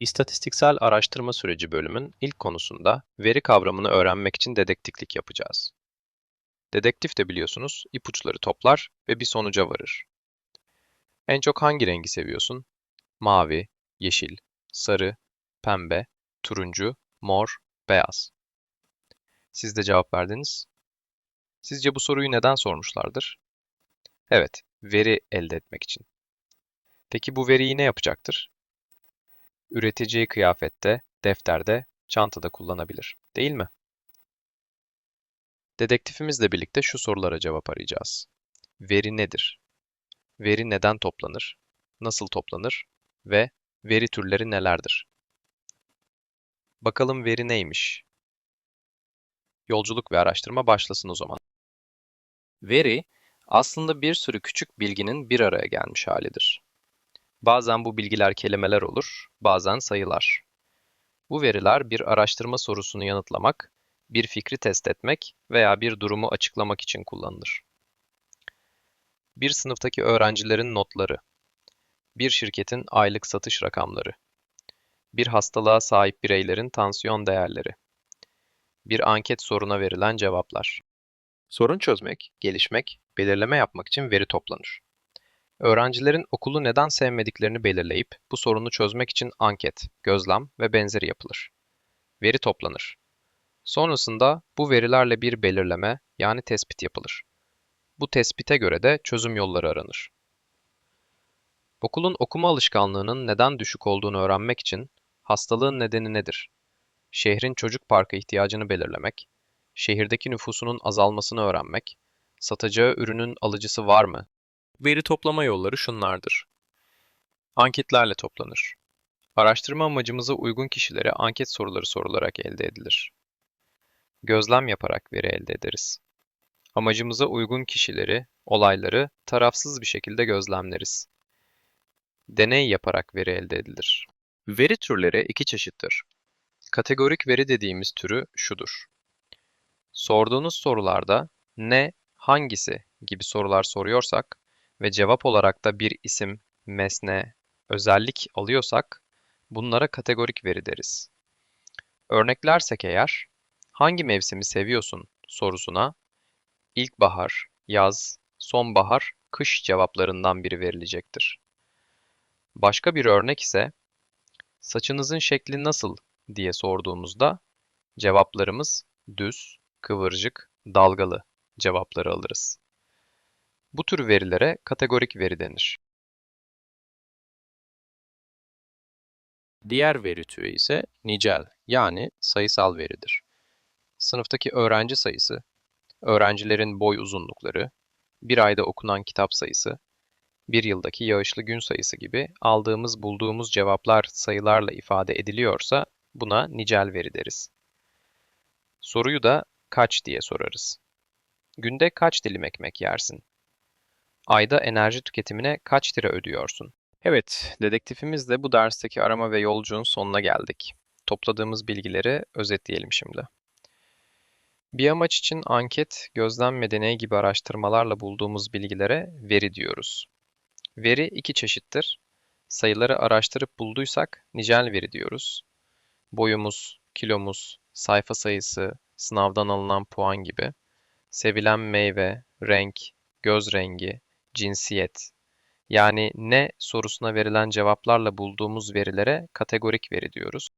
İstatistiksel araştırma süreci bölümün ilk konusunda veri kavramını öğrenmek için dedektiflik yapacağız. Dedektif de biliyorsunuz ipuçları toplar ve bir sonuca varır. En çok hangi rengi seviyorsun? Mavi, yeşil, sarı, pembe, turuncu, mor, beyaz. Siz de cevap verdiniz. Sizce bu soruyu neden sormuşlardır? Evet, veri elde etmek için. Peki bu veriyi ne yapacaktır? Üreteceği kıyafette, defterde, çantada kullanabilir, değil mi? Dedektifimizle birlikte şu sorulara cevap arayacağız. Veri nedir? Veri neden toplanır? Nasıl toplanır? Ve veri türleri nelerdir? Bakalım veri neymiş? Yolculuk ve araştırma başlasın o zaman. Veri, aslında bir sürü küçük bilginin bir araya gelmiş halidir. Bazen bu bilgiler kelimeler olur, bazen sayılar. Bu veriler bir araştırma sorusunu yanıtlamak, bir fikri test etmek veya bir durumu açıklamak için kullanılır. Bir sınıftaki öğrencilerin notları, bir şirketin aylık satış rakamları, bir hastalığa sahip bireylerin tansiyon değerleri, bir anket soruna verilen cevaplar. Sorun çözmek, gelişmek, belirleme yapmak için veri toplanır. Öğrencilerin okulu neden sevmediklerini belirleyip bu sorunu çözmek için anket, gözlem ve benzeri yapılır. Veri toplanır. Sonrasında bu verilerle bir belirleme yani tespit yapılır. Bu tespite göre de çözüm yolları aranır. Okulun okuma alışkanlığının neden düşük olduğunu öğrenmek için hastalığın nedeni nedir? Şehrin çocuk parkı ihtiyacını belirlemek, şehirdeki nüfusunun azalmasını öğrenmek, satacağı ürünün alıcısı var mı Veri toplama yolları şunlardır. Anketlerle toplanır. Araştırma amacımıza uygun kişilere anket soruları sorularak elde edilir. Gözlem yaparak veri elde ederiz. Amacımıza uygun kişileri, olayları tarafsız bir şekilde gözlemleriz. Deney yaparak veri elde edilir. Veri türleri iki çeşittir. Kategorik veri dediğimiz türü şudur. Sorduğunuz sorularda ne, hangisi gibi sorular soruyorsak, ve cevap olarak da bir isim, mesne, özellik alıyorsak bunlara kategorik veri deriz. Örneklersek eğer, hangi mevsimi seviyorsun sorusuna ilkbahar, yaz, sonbahar, kış cevaplarından biri verilecektir. Başka bir örnek ise saçınızın şekli nasıl diye sorduğumuzda cevaplarımız düz, kıvırcık, dalgalı cevapları alırız. Bu tür verilere kategorik veri denir. Diğer veri türü ise nicel yani sayısal veridir. Sınıftaki öğrenci sayısı, öğrencilerin boy uzunlukları, bir ayda okunan kitap sayısı, bir yıldaki yağışlı gün sayısı gibi aldığımız bulduğumuz cevaplar sayılarla ifade ediliyorsa buna nicel veri deriz. Soruyu da kaç diye sorarız. Günde kaç dilim ekmek yersin? Ayda enerji tüketimine kaç lira ödüyorsun? Evet, dedektifimizle bu dersteki arama ve yolculuğun sonuna geldik. Topladığımız bilgileri özetleyelim şimdi. Bir amaç için anket, gözlem ve deney gibi araştırmalarla bulduğumuz bilgilere veri diyoruz. Veri iki çeşittir. Sayıları araştırıp bulduysak nicel veri diyoruz. Boyumuz, kilomuz, sayfa sayısı, sınavdan alınan puan gibi. Sevilen meyve, renk, göz rengi, cinsiyet yani ne sorusuna verilen cevaplarla bulduğumuz verilere kategorik veri diyoruz.